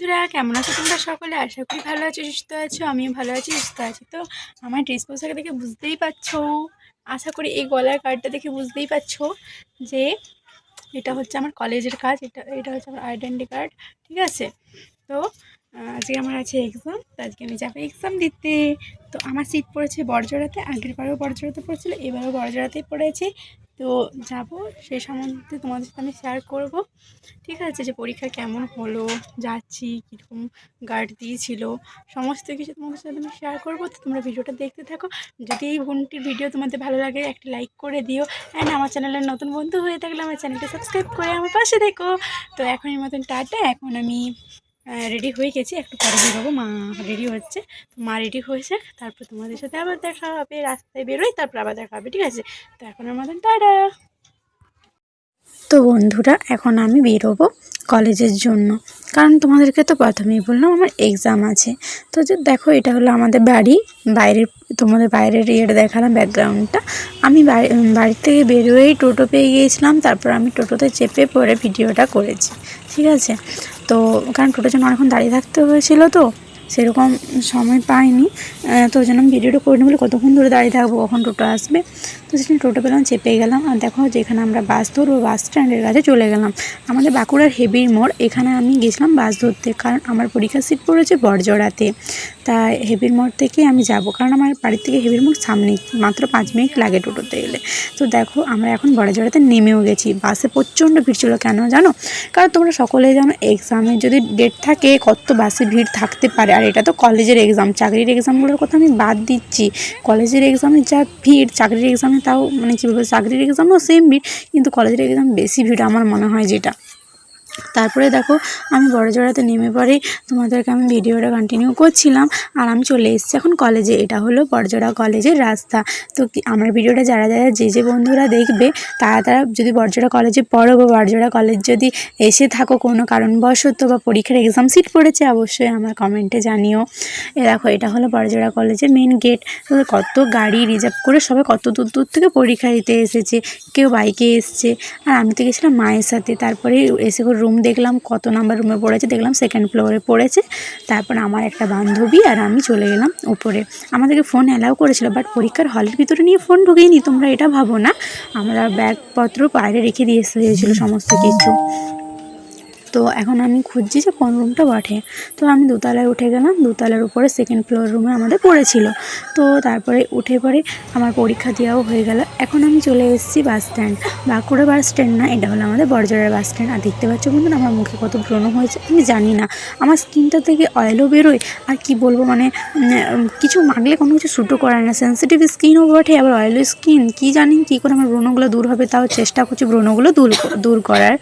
বন্ধুরা, কেমন আছো তোমরা সকলে? আশা করি ভালো আছো, সুস্থ আছো, আমিও ভালো আছি, সুস্থ আছি। তো আমার ড্রেস পোশাক দেখে বুঝতেই পারছ, আশা করি এই গলার কার্ডটা দেখে বুঝতেই পারছ যে এটা হচ্ছে আমার কলেজের কাজ, এটা এটা হচ্ছে আমার আইডেন্টি কার্ড ঠিক আছে? তো আজকে আমার আছে এক্সাম তো আজকে আমি যাব এক্সাম দিতে। তো আমার সিট পড়েছে বড়জোড়াতে, আগের বারেও বড়জোড়াতে পড়েছিল, এবারেও বড়জোড়াতেই পড়েছে। তো যাব সেই সম্বন্ধে তোমাদের সাথে আমি শেয়ার করব। ঠিক আছে, যে পরীক্ষা কেমন হলো, যাচ্ছি, কীরকম গার্ড দিয়েছিল, সমস্ত কিছু তোমাদের সাথে আমি শেয়ার করব। তো তোমরা ভিডিওটা দেখতে থাকো। যদি এই বোনটির ভিডিও তোমাদের ভালো লাগে, একটা লাইক করে দিও। অ্যান্ড আমার চ্যানেলের নতুন বন্ধু হয়ে থাকলে আমার চ্যানেলটা সাবস্ক্রাইব করে আমার পাশে দেখো। তো এখন এর মতন টাটা, এখন আমি রেডি হয়ে গেছি। একটু পরে বেরোবো মা রেডি হচ্ছে। তো মা রেডি হয়েছে তারপর তোমাদের সাথে আবার দেখা হবে। রাস্তায় বেরোই, তারপর আবার দেখা হবে। ঠিক আছে? তো এখন মতন টাটা। তো বন্ধুরা, এখন আমি বেরোবো কলেজের জন্য। কারণ তোমাদেরকে তো প্রথমেই বললাম, আমার এক্সাম আছে। তো যে দেখো, এটা হলো আমাদের বাড়ি। বাইরের, তোমাদের বাইরের ইয়েটা দেখালাম ব্যাকগ্রাউন্ডটা আমি বাড়ি বাড়ি থেকে বেরোয়েই টোটো পেয়ে গিয়েছিলাম। তারপর আমি টোটোতে চেপে পরে ভিডিওটা করেছি। ঠিক আছে? তো কারণ টোটোর জন্য অনেকক্ষণ দাঁড়িয়ে থাকতে হয়েছিল তো। সেরকম সময় পাইনি। তো ওই জন্য আমি ভিডিওটা করে বলে কতক্ষণ ধরে দাঁড়িয়ে থাকব, কখন টোটো আসবে। তো সেখানে টোটো পেলাম চেপে গেলাম। আর দেখো যেখানে আমরা বাস ধরবো, বাস স্ট্যান্ডের কাছে চলে গেলাম। আমাদের বাঁকুড়ার হেভির মোড়, এখানে আমি গেছিলাম বাস ধরতে কারণ আমার পরীক্ষার সিট পড়েছে বড়জোড়াতে তাই হেভির মোড় থেকে আমি যাব কারণ আমার বাড়ির থেকে হেভির মোড় সামনেই, মাত্র পাঁচ মিনিট লাগে টোটোতে গেলে তো দেখো আমরা এখন বড়জোড়াতে নেমেও গেছি। বাসে প্রচণ্ড ভিড় ছিল, কেন জানো? কারণ তোমরা সকলেই জানো এক্সামের যদি ডেট থাকে, কত বাসে ভিড় থাকতে পারে। আর এটা তো কলেজের এক্সাম চাকরির এক্সামগুলোর কথা আমি বাদ দিচ্ছি। কলেজের এক্সামে যা ভিড়, চাকরির এক্সামে তাও মানে কী বলব চাকরির এক্সামেও সেম ভিড়, কিন্তু কলেজের এক্সাম বেশি ভিড় আমার মনে হয় যেটা। তারপরে দেখো, আমি বড়জোড়াতে নেমে পরে তোমাদেরকে আমি ভিডিওটা কন্টিনিউ করছিলাম আর আমি চলে এসেছি এখন কলেজে এটা হলো বড়জোড়া কলেজের রাস্তা। তো আমার ভিডিওটা যারা যারা যে যে বন্ধুরা দেখবে, তারা তারা যদি বড়জোড়া কলেজে পড়ো বা বড়জোড়া কলেজ যদি এসে থাকো কোনো কারণবশত বা পরীক্ষার এক্সাম সিট পড়েছে, অবশ্যই আমার কমেন্টে জানিও। এ দেখো, এটা হলো বড়জোড়া কলেজের মেন গেট কত গাড়ি রিজার্ভ করে সবাই কত দূর দূর থেকে পরীক্ষা দিতে এসেছে, কেউ বাইকে এসছে। আর আমি তো গেছিলাম মায়ের সাথে, তারপরে এসে রুম দেখলাম, কত নাম্বার রুমে পড়েছে, দেখলাম সেকেন্ড ফ্লোরে পড়েছে। তারপর আমার একটা বান্ধবী আর আমি চলে গেলাম উপরে। আমাদেরকে ফোন অ্যালাউ করেছিল বাট পরীক্ষার হলের ভিতরে নিয়ে ফোন ঢুকেইনি, তোমরা এটা ভাবো না। আমরা ব্যাগপত্র বাইরে রেখে দিয়ে এসে হয়েছিল, সমস্ত কিছু। তো এখন আমি খুঁজছি যে কোন রুমটা বটে। তো আমি দোতলায় উঠে গেলাম, দোতলার উপরে সেকেন্ড ফ্লোর রুমে আমাদের পড়েছিল। তো তারপরে উঠে পরে আমার পরীক্ষা দেওয়াও হয়ে গেল। এখন আমি চলে এসেছি bus stand Bankura bus stand না, এটা হলো আমাদের বড়জোড়ার বাস স্ট্যান্ড আর দেখতে পাচ্ছ বন্ধুরা, আমার মুখে কত ব্রণ হয়েছে, আমি জানি না। আমার স্কিনটা থেকে অয়েলও বেরোয়, আর কি বলব মানে কিছু মাগলে কোনো কিছু শ্যুটও করে না। সেন্সিটিভ স্কিনও বটে, আবার অয়েলি স্কিন কি জানি কী করে আমার ব্রণগুলো দূর হবে, তাও চেষ্টা করছি ব্রণগুলো দূর দূর করার।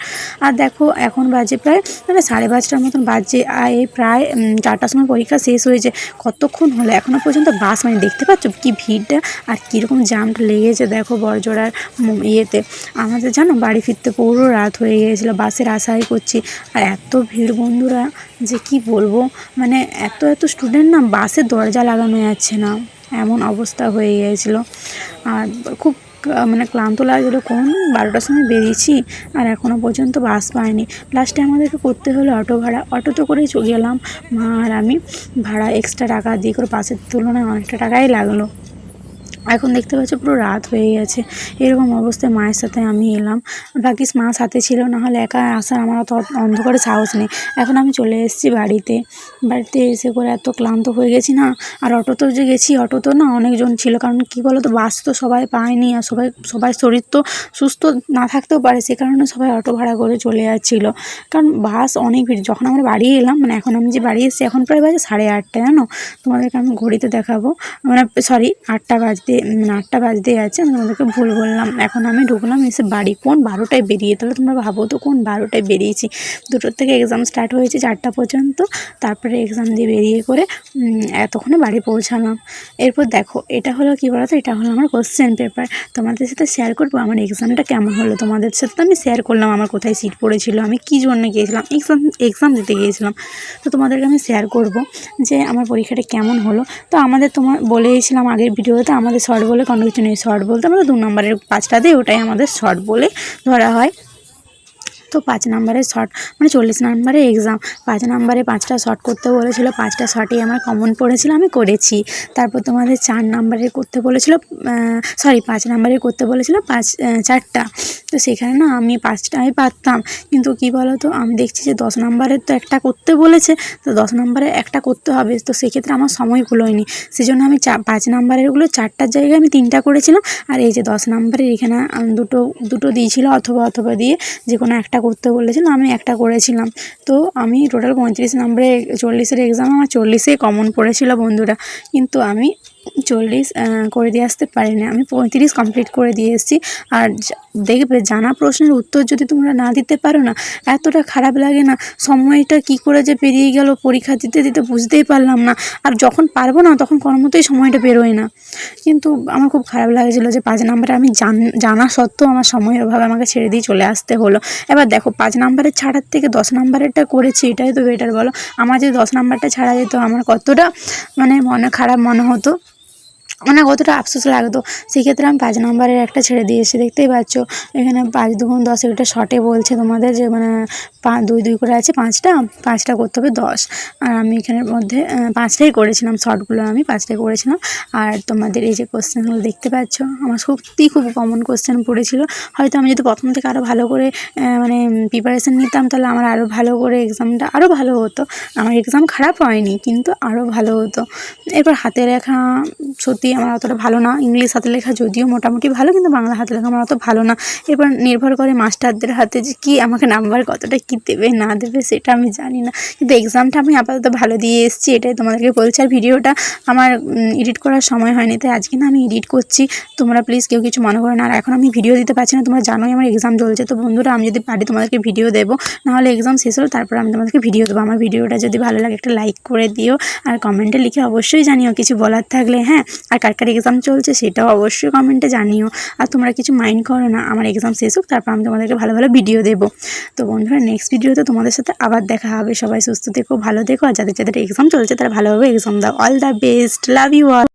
আর দেখো, এখন বাজে প্রায় মানে সাড়ে পাঁচটার মতন বাজছে। আর এই প্রায় চারটার সময় পরীক্ষা শেষ হয়েছে কতক্ষণ হলো? এখনও পর্যন্ত বাস মানে দেখতে পাচ্ছ কি ভিড়টা? আর কীরকম জামটা লেগেছে দেখো বড়জোড়ার ইয়েতে। আমাদের জানো বাড়ি ফিরতে পুরো রাত হয়ে গিয়েছিল বাসের আশাই করছি। আর এত ভিড় বন্ধুরা, যে কি বলব? মানে এত এত স্টুডেন্ট না বাসে দরজা লাগানো যাচ্ছে না। এমন অবস্থা হয়ে গিয়েছিল। আর খুব মানে ক্লান্ত লাগছিল, কোন বারোটার সময় বেরিয়েছি আর এখনও পর্যন্ত বাস পাইনি। লাস্টে আমাদেরকে করতে হলো অটো ভাড়া। অটো তো করেই চলে গেলাম মা আর আমি ভাড়া এক্সট্রা টাকা দিয়ে করে বাসের তুলনায় অনেকটা টাকাই লাগল। এখন দেখতে পাচ্ছ পুরো রাত হয়ে গেছে। এরকম অবস্থায় মায়ের সাথে আমি এলাম। ভাগ্যিস মা সাথে ছিল, না হলে একা আসার আমার অত অন্ধকারে সাহস নেই। এখন আমি চলে এসেছি বাড়িতে। বাড়িতে এসে করে এত ক্লান্ত হয়ে গেছি না, আর অটোতেও যে গেছি, অটোতেও না অনেকজন ছিল। কারণ কী বলো তো বাস তো সবাই পায়নি আর সবাই সবাই শরীর তো সুস্থ না থাকতেও পারে, সে কারণে সবাই অটো ভাড়া করে চলে যাচ্ছিল। কারণ বাস অনেক ভিড়। যখন আমরা বাড়ি এলাম মানে এখন আমি যে বাড়ি এসেছি, এখন প্রায় বাজে সাড়ে আটটা, জানো? তোমাদেরকে আমি ঘড়িতে দেখাবো। মানে সরি আটটা বাজতে মানে আটটা বাজতে যাচ্ছে আমি তোমাদেরকে ভুল বললাম। এখন আমি ঢুকলাম, এসে বাড়ি কোন বারোটায় বেরিয়ে, তাহলে তোমরা ভাবো তো কোন বারোটায় বেরিয়েছি। দুটোর থেকে এক্সাম স্টার্ট হয়েছে চারটা পর্যন্ত, তারপরে এক্সাম দিয়ে বেরিয়ে করে এতক্ষণে বাড়ি পৌঁছালাম। এরপর দেখো, এটা হলো কী বলতো, এটা হলো আমার কোশ্চেন পেপার তোমাদের সাথে শেয়ার করব আমার এক্সামটা কেমন হলো? তোমাদের সাথে তো আমি শেয়ার করলাম আমার কোথায় সিট পড়েছিল, আমি কী জন্য গিয়েছিলাম এক্সাম এক্সাম দিতে গিয়েছিলাম। তো তোমাদেরকে আমি শেয়ার করব যে আমার পরীক্ষাটা কেমন হলো। তো আমাদের তোমার বলেইছিলাম আগের ভিডিওতে আমাদের শর্ট বলে কোনো কিছু নেই। শর্ট বলতে আমাদের দু নম্বরের পাঁচটাতে ওটাই আমাদের শর্ট বলে ধরা হয়। তো পাঁচ নাম্বারের শর্ট মানে চল্লিশ নাম্বারের এক্সাম পাঁচ নাম্বারে পাঁচটা শর্ট করতে বলেছিল, পাঁচটা শর্টই আমার কমন পড়েছিল, আমি করেছি। তারপর তোমাদের চার নাম্বারের করতে বলেছিল সরি পাঁচ নাম্বারের করতে বলেছিল পাঁচ চারটা। তো সেখানে না আমি পাঁচটাই পারতাম। কিন্তু কি বলো তো আমি দেখছি যে দশ নাম্বারের তো একটা করতে বলেছে, তো দশ নাম্বারে একটা করতে হবে। তো সেক্ষেত্রে আমার সময় কুলোয়নি সেই জন্য আমি চা, পাঁচ নাম্বারেরগুলো চারটার জায়গায় আমি তিনটা করেছিলাম। আর এই যে দশ নাম্বারের এখানে দুটো দুটো দিয়েছিল, অথবা অথবা দিয়ে যে কোনো একটা করতে বলেছিল আমি একটা করেছিলাম। তো আমি টোটাল পঁয়ত্রিশ নম্বরে চল্লিশের এক্সাম আমার চল্লিশেই কমন পড়েছিল বন্ধুরা। কিন্তু আমি চল্লিশ করে দিয়ে আসতে পারিনি। আমি পঁয়ত্রিশ কমপ্লিট করে দিয়ে এসেছি। আর দেখবে, জানা প্রশ্নের উত্তর যদি তোমরা না দিতে পারো না, এতটা খারাপ লাগে না, সময়টা কি করে যে পেরিয়ে গেল, পরীক্ষা দিতে দিতে বুঝতেই পারলাম না। আর যখন পারব না, তখন কোনো মতোই সময়টা বেরোয় না। কিন্তু আমার খুব খারাপ লাগছিল যে পাঁচ নাম্বারে আমি জানা সত্ত্বেও আমার সময়ের অভাবে আমাকে ছেড়ে দিয়ে চলে আসতে হলো। এবার দেখো, পাঁচ নাম্বারের ছাড়ার থেকে দশ নাম্বারেরটা করেছি, এটাই তো বেটার বলো। আমার যদি দশ নাম্বারটা ছাড়া যেত, আমার কতটা মানে মনে, খারাপ মনে হতো? মানে কতটা আফসোস লাগতো সেক্ষেত্রে আমি পাঁচ নম্বরের একটা ছেড়ে দিয়েছি, দেখতেই পাচ্ছ। এখানে পাঁচ দুগুণ দশ একটা শর্টে বলছে তোমাদের যে মানে দুই দুই করে আছে, পাঁচটা? পাঁচটা করতে হবে দশ। আর আমি এখানের মধ্যে পাঁচটাই করেছিলাম শর্টগুলো আমি, পাঁচটাই করেছিলাম। আর তোমাদের এই যে কোশ্চেনগুলো দেখতে পাচ্ছ, আমার সত্যি খুব কমন কোশ্চেন পড়েছিল। হয়তো আমি যদি প্রথম থেকে আরও ভালো করে মানে প্রিপারেশান নিতাম, তাহলে আমার আরও ভালো করে এক্সামটা আরও ভালো হতো। আমার এক্সাম খারাপ হয়নি, কিন্তু আরও ভালো হতো। এরপর হাতে লেখা সত্যি আমার অতটা ভালো না। ইংলিশ হাতে লেখা যদিও মোটামুটি ভালো, কিন্তু বাংলা হাতে লেখা আমার অত ভালো না। এরপর নির্ভর করে মাস্টারদের হাতে যে কী আমাকে নাম্বার কতটা কী দেবে, না দেবে, সেটা আমি জানি না। কিন্তু এক্সামটা আমি আপাতত ভালো দিয়ে এসেছি, এটাই তোমাদেরকে বলছি। আর ভিডিওটা আমার এডিট করার সময় হয়নি, তাই আজকে না আমি এডিট করছি। তোমরা প্লিজ কেউ কিছু মনে করো না। আর এখন আমি ভিডিও দিতে পারছি না, তোমরা জানোই আমার এক্সাম চলছে। তো বন্ধুরা, আমি যদি পারি তোমাদেরকে ভিডিও দেবো। নাহলে এক্সাম শেষ হলো, তারপর আমি তোমাদেরকে ভিডিও দেবো। আমার ভিডিওটা যদি ভালো লাগে, একটা লাইক করে দিও। আর কমেন্টে লিখে অবশ্যই জানিও, কিছু বলার থাকলে হ্যাঁ? আর কার কার এক্সাম চলছে সেটাও অবশ্যই কমেন্টে জানিও। আর তোমরা কিছু মাইন্ড করো না, আমার এক্সাম শেষ হোক, তারপর আমি তোমাদেরকে ভালো ভালো ভিডিও দেবো। তো বন্ধুরা নেক্সট ভিডিওতে তোমাদের সাথে আবার দেখা হবে। সবাই সুস্থ থেকো, ভালো দেখো আর যাদের যাদের এক্সাম চলছে তারা ভালোভাবে এক্সাম দাও। All the best love you all